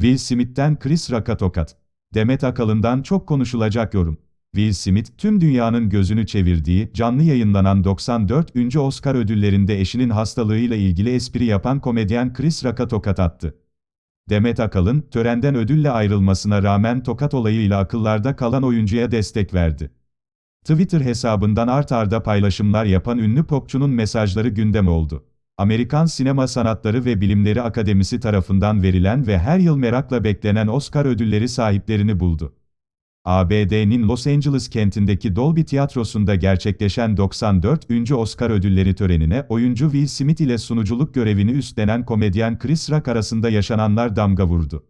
Will Smith'ten Chris Rock'a tokat. Demet Akalın'dan çok konuşulacak yorum. Will Smith, tüm dünyanın gözünü çevirdiği, canlı yayınlanan 94. Oscar ödüllerinde eşinin hastalığıyla ilgili espri yapan komedyen Chris Rock'a tokat attı. Demet Akalın, törenden ödülle ayrılmasına rağmen tokat olayıyla akıllarda kalan oyuncuya destek verdi. Twitter hesabından art arda paylaşımlar yapan ünlü popçunun mesajları gündem oldu. Amerikan Sinema Sanatları ve Bilimleri Akademisi tarafından verilen ve her yıl merakla beklenen Oscar ödülleri sahiplerini buldu. ABD'nin Los Angeles kentindeki Dolby Tiyatrosu'nda gerçekleşen 94. Oscar ödülleri törenine oyuncu Will Smith ile sunuculuk görevini üstlenen komedyen Chris Rock arasında yaşananlar damga vurdu.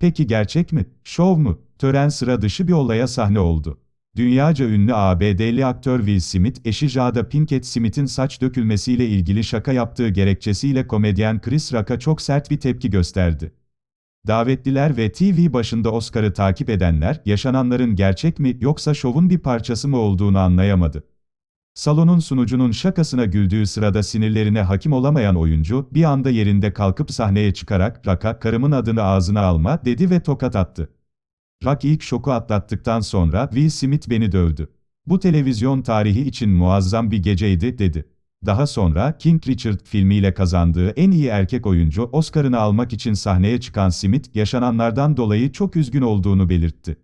Peki gerçek mi? Şov mu? Tören sıra dışı bir olaya sahne oldu. Dünyaca ünlü ABD'li aktör Will Smith, eşi Jada Pinkett Smith'in saç dökülmesiyle ilgili şaka yaptığı gerekçesiyle komedyen Chris Rock'a çok sert bir tepki gösterdi. Davetliler ve TV başında Oscar'ı takip edenler, yaşananların gerçek mi yoksa şovun bir parçası mı olduğunu anlayamadı. Salonun sunucunun şakasına güldüğü sırada sinirlerine hakim olamayan oyuncu, bir anda yerinde kalkıp sahneye çıkarak, Rock'a karımın adını ağzına alma, dedi ve tokat attı. Rock ilk şoku atlattıktan sonra, Will Smith beni dövdü. Bu televizyon tarihi için muazzam bir geceydi, dedi. Daha sonra, King Richard filmiyle kazandığı en iyi erkek oyuncu Oscar'ını almak için sahneye çıkan Smith, yaşananlardan dolayı çok üzgün olduğunu belirtti.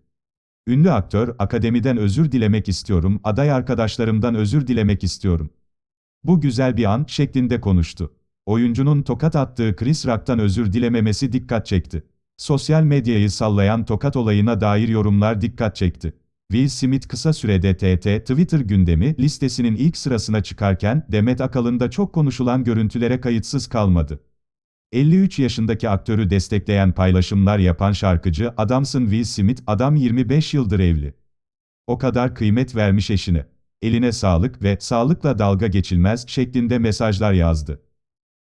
Ünlü aktör, akademiden özür dilemek istiyorum, aday arkadaşlarımdan özür dilemek istiyorum. Bu güzel bir an, şeklinde konuştu. Oyuncunun tokat attığı Chris Rock'tan özür dilememesi dikkat çekti. Sosyal medyayı sallayan tokat olayına dair yorumlar dikkat çekti. Will Smith kısa sürede TT Twitter gündemi listesinin ilk sırasına çıkarken Demet Akalın da çok konuşulan görüntülere kayıtsız kalmadı. 53 yaşındaki aktörü destekleyen paylaşımlar yapan şarkıcı Adamsın Will Smith, adam 25 yıldır evli. O kadar kıymet vermiş eşine. Eline sağlık ve sağlıkla dalga geçilmez şeklinde mesajlar yazdı.